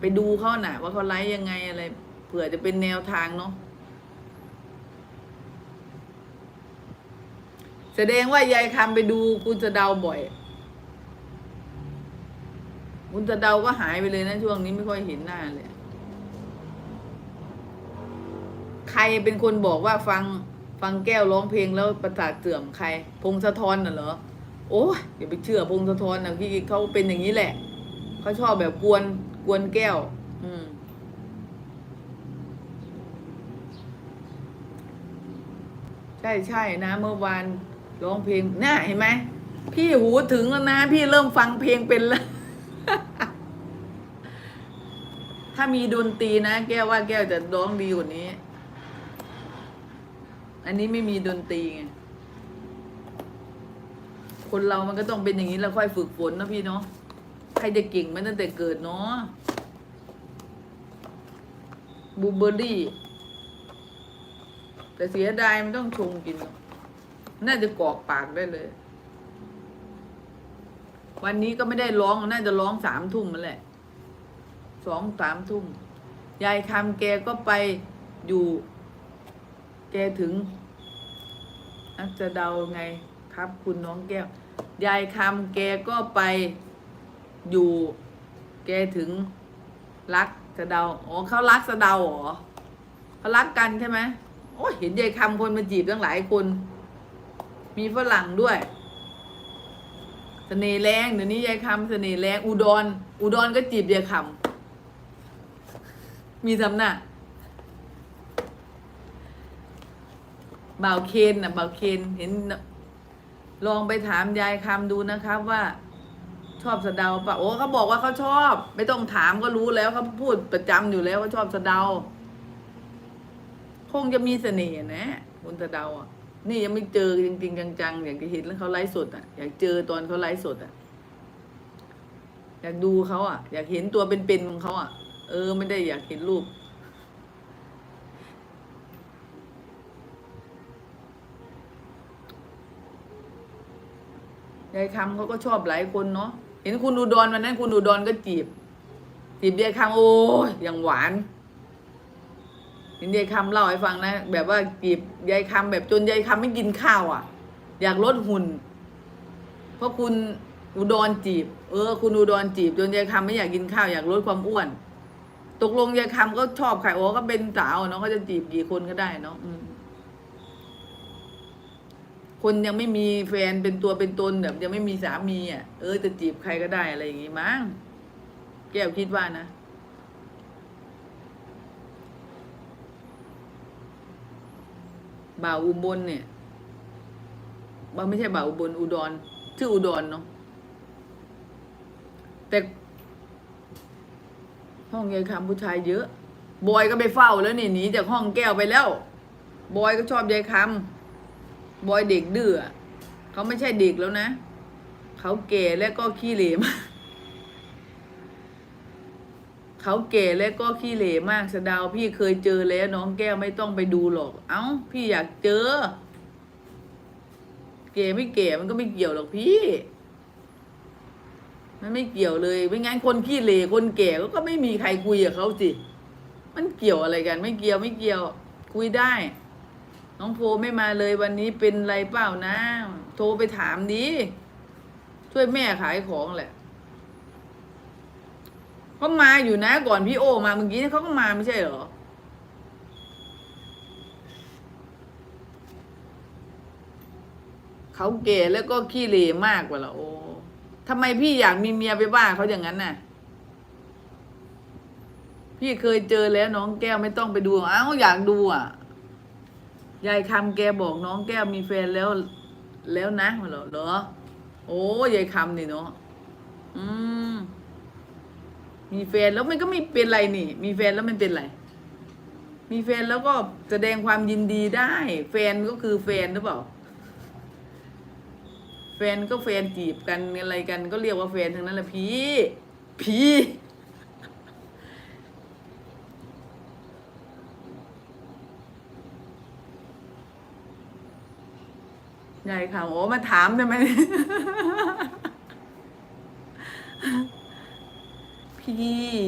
ไปดูเขาหน่ะ ว่าเขาไลฟ์ยังไงอะไรเผื่อจะเป็นแนวทางเนาะแสดงว่ายายคำไปดูคุณสะเดาบ่อย คุณสะเดาก็หายไปเลยนะช่วงนี้ไม่ค่อยเห็นหน้าเลย ใครเป็นคนบอกว่าฟังฟังแก้วร้องเพลงแล้วประสาทเสื่อมใคร พงศธรน่ะเหรอ โอ้ยอย่าไปเชื่อพงศธรนะพี่เขาเป็นอย่างนี้แหละเขาชอบแบบกวน กวนแก้ว อืมใช่ใช่นะเมื่อวานร้องเพลงน่าเห็นไหมพี่หูถึงแล้วนะ พี่เริ่มฟังเพลงเป็นแล้ว ถ้ามีดนตรีนะ แก้วว่าแก้วจะร้องดีกว่านี้ อันนี้ไม่มีดนตรีไงคนเรามันก็ต้องเป็นอย่างนี้แล้วค่อยฝึกฝนนะพี่เนาะ ใครจะเก่งมันตั้งแต่เกิดเนาะบูเบอรี่ แต่เสียดายมันต้องชงกิน น่าจะกอกปากได้เลย วันนี้ก็ไม่ได้ร้อง น่าจะร้องสามทุ่มมาแหละ สองสามทุ่ม ยายคำแกก็ไปอยู่ แกถึงนักจะเดาไงครับคุณน้องแก้ว ยายคำแกก็ไป อยู่ แกถึงรักสะเดาอ๋อเขารักสะเดาเหรอเขารักกันใช่ไหมโอ้เห็นยายคำคนมาจีบตั้งหลายคน มีฝรั่งด้วยเสน่ห์แรงเดี๋ยวนี้ยายคำเสน่ห์แรงอุดร อุดรก็จีบยายคำมีทำน้าบ่าวเคนนะบ่าวเคนเห็นลองไปถามยายคำดูนะครับว่า ชอบสะเดาปะโอ้เขาบอกว่าเขาชอบ ไม่ต้องถามก็รู้แล้วเขาพูดประจำอยู่แล้วว่าชอบสะเดา คงจะมีเสน่ห์นะคุณสะเดาอะนี่ยังไม่เจอจริงๆจังๆอยากจะเห็นแล้วเขาไลฟ์สดอะอยากเจอตอนเขาไลฟ์สดอะอยากดูเขาอะ อยากเห็นตัวเป็นๆของเขาอะ เออ ไม่ได้อยากเห็นรูปยายคำเขาก็ชอบหลายคนเนาะ เห็นคุณอุดรวันนั้น คุณอุดรก็จีบจีบยายคำโอ้ยอย่างหวานเห็นยายคำเล่าให้ฟังนะ แบบว่าจีบยายคำแบบจนยายคำไม่กินข้าวอะ อยากลดหุ่น เพราะคุณอุดรจีบ เออ คุณอุดรจีบ จนยายคำไม่อยากกินข้าวอยากลดความอ้วน ตกลงยายคำก็ชอบใครโอ้ก็เป็นสาวเนาะก็จะจีบกี่คนก็ได้เนาะ คนยังไม่มีแฟนเป็นตัวเป็นตนแบบยังไม่มีสามีอะเออจะจีบใครก็ได้อะไรอย่างงี้มั้งแก้วคิดว่านะบ่าวอุบลเนี่ยบ่าไม่ใช่บ่าวอุบลอุดรชื่ออุดรเนาะแต่ห้องยายคำผู้ชายเยอะ บอยก็ไปเฝ้าแล้วนี่หนีจากห้องแก้วไปแล้ว บอยก็ชอบยายคำ บอยเด็กดื้อเขาไม่ใช่เด็กแล้วนะ เขาแก่และก็ขี้เหร่มากเขาแก่และก็ขี้เหร่มากสดาวพี่เคยเจอแล้วน้องแก้วไม่ต้องไปดูหรอก เอ้า พี่อยากเจอแก่ไม่แก่มันก็ไม่เกี่ยวหรอกพี่มันไม่เกี่ยวเลยไม่งั้นคนขี้เหร่คนแก่ก็ไม่มีใครคุยกับเขาสิ มันเกี่ยวอะไรกัน ไม่เกี่ยวไม่เกี่ยว คุยได้ น้องโพไม่มาเลยวันนี้เป็นไรเปล่านะ โทรไปถามดิช่วยแม่ขายของแหละเขามาอยู่นะ ก่อนพี่โอมาเมื่อกี้เขาก็มาไม่ใช่เหรอเขาเก๋แล้วก็ขี้เหร่มากกว่าละโอทำไมพี่อยากมีเมียไปบ้าเขาอย่างนั้นน่ะ พี่เคยเจอแล้วน้องแก้วไม่ต้องไปดูอ้าวอยากดูอะ ยายคำแกบอกน้องแก้วมีแฟนแล้ว แล้วนะเหรอเหรอ โอ้ยายคำนี่เนาะอืมมีแฟนแล้วมันก็ไม่เป็นไรนี่ มีแฟนแล้วมันเป็นไร มีแฟนแล้วก็แสดงความยินดีได้ แฟนก็คือแฟนหรือเปล่า แฟนก็แฟนจีบกันอะไรกันก็เรียกว่าแฟนทั้งนั้นแหละพี่ พี่ ยายค่ะโอ้มาถามทำไม พี่